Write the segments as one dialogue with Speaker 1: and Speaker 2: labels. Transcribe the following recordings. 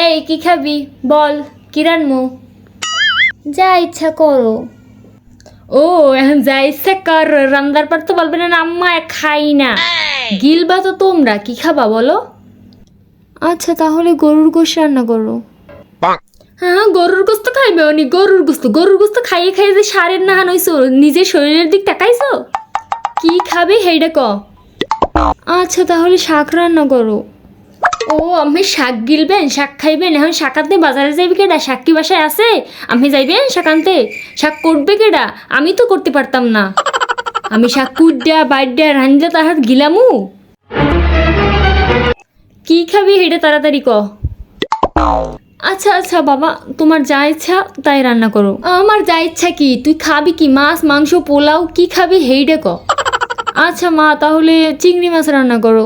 Speaker 1: এই কি খাবি? বল কি রানমু যা ইচ্ছা করো। ও এখন যা ইচ্ছা কর রান্দার পর তো বলবে না আম্মা খাই না। গিলবা তো তোমরা কি খাবা বলো? আচ্ছা তাহলে গরুর গোশ রান্না করো। হ্যাঁ গরুর গোস্ত খাইবে উনি গরুর গোস্ত গরুর গোস্ত খাইয়ে খাইয়ে যে সারের না হানইছো নিজের শরীরের দিক তাকাইছো? কি খাবে হেইডা ক। আচ্ছা তাহলে শাক রান্না করো। ও, আমি শাক গিলবেন, শাক খাইবেন, এখন শাক আনতে বাজারে যাইবে কেডা? শাক কি বাসায় আছে? আমি যাইবেন শাক আনতে? শাক করবে কেডা? আমি তো করতে পারতাম না। আমি শাক কুডা বাইডা রান্ধা তার হাত গিলামু। কি খাবি হেডে তাড়াতাড়ি ক। আচ্ছা আচ্ছা বাবা, তোমার যা ইচ্ছা তাই রান্না করো। আমার যা ইচ্ছা কি? তুই খাবি কি মাছ, মাংস, পোলাও, কি খাবি হেইডে ক। আচ্ছা মা, তাহলে চিংড়ি মাছ রান্না করো।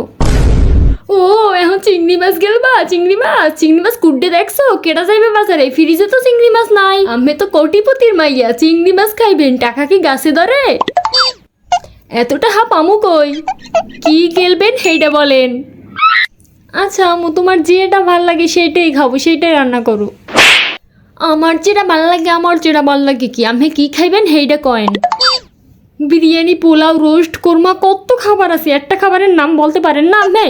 Speaker 1: ও, এখন চিংড়ি মাছ গেলবা চিংড়ি মাছ। চিংড়ি মাছ কুড্ডে দেখছ? কেটা যাইবে বাজারে? ফ্রিজে তো চিংড়ি মাছ নাই। আমি তো কোটিপতির মাইয়া। চিংড়ি মাছ খাইবেন, টাকা কি গাছে ধরে? এতটা হাপ আমু কই? কি গেলবেন সেইটা বলেন। আচ্ছা আমু, তোমার যেটা ভালো লাগে সেইটাই খাব, সেইটাই রান্না করো। আমার যেটা ভালো লাগে, আমার যেটা ভালো লাগে কি? আপনি কি খাইবেন সেইটা কয়েন। বিরিয়ানি, পোলাও, রোস্ট, কোরমা, কত খাবার আছে? একটা খাবারের নাম বলতে পারেন না আপনি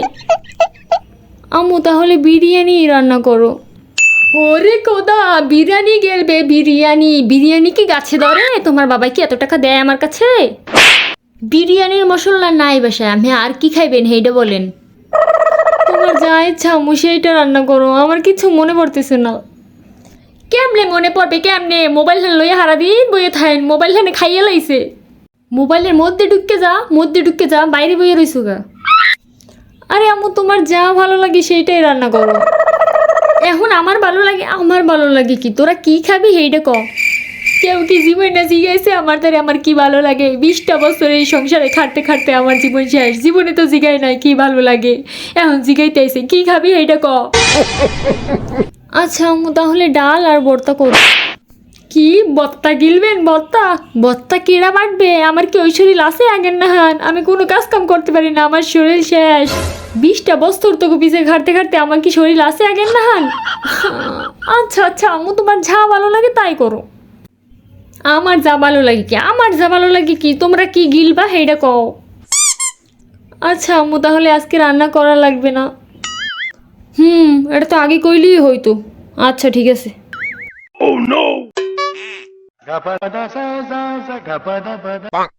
Speaker 1: আমু তাহলে বিরিয়ানি রান্না করো। ওরে কোদা বিরিয়ানি গেলবে বিরিয়ানি। বিরিয়ানি কি গাছে ধরে? তোমার বাবা কি এত টাকা দেয় আমার কাছে? বিরিয়ানির মশলা নাই বাসায় আমি আর কি খাইবেন হেইটা বলেন। তোমার যা ইচ্ছা আমু সেইটা রান্না করো আমার কিছু মনে পড়তেছে না। কেমনে মনে পড়বে কেমনে? মোবাইল হ্যান লইয়া হারা দিন বইয়ে থাইন মোবাইল হ্যানে খাইয়ে লাইছে। মোবাইলের মধ্যে ঢুকে যা মধ্যে ঢুকে যা বাইরে বইয়ে রইছো গা। আরে আম্মু, তোমার যা ভালো লাগে সেইটাই রান্না করো। এখন আমার ভালো লাগে, আমার ভালো লাগে কি? তোরা কি খাবি সেইটা ক। কেউ কি জীবন না জিগাইছে আমার তারে আমার কি ভালো লাগে? বিশটা বছর এই সংসারে খাটতে খাটতে আমার জীবন শেষ। জীবনে তো জিগাই নাই কি ভালো লাগে। এখন জিগাইতে আইছে, কি খাবি এইটা ক। আচ্ছা আম্মু, তাহলে ডাল আর ভর্তা করো। কি? বত্তা গিলবেন, বত্তা? বত্তা কেরা বাটবে? আমার কি ওই শরীর আছে আগের না হান? আমি কোনো কাজ কাম করতে পারি না, আমার শরীর শেষ। বিশটা বস্তর তো পিছে ঘাটতে ঘাটতে আমার কি শরীর আছে আগের না হান? আচ্ছা আচ্ছা আম্মু, তোমার যা ভালো লাগে তাই করো। আমার যা ভালো লাগে কি? আমার যা ভালো লাগে কি? তোমরা কি গিলবা সেইটা কও। আচ্ছা আম্মু, তাহলে আজকে রান্না করা লাগবে না। হুম, এটা তো আগে কইলেই হইতো। আচ্ছা ঠিক আছে।
Speaker 2: Gapada sa Bonk.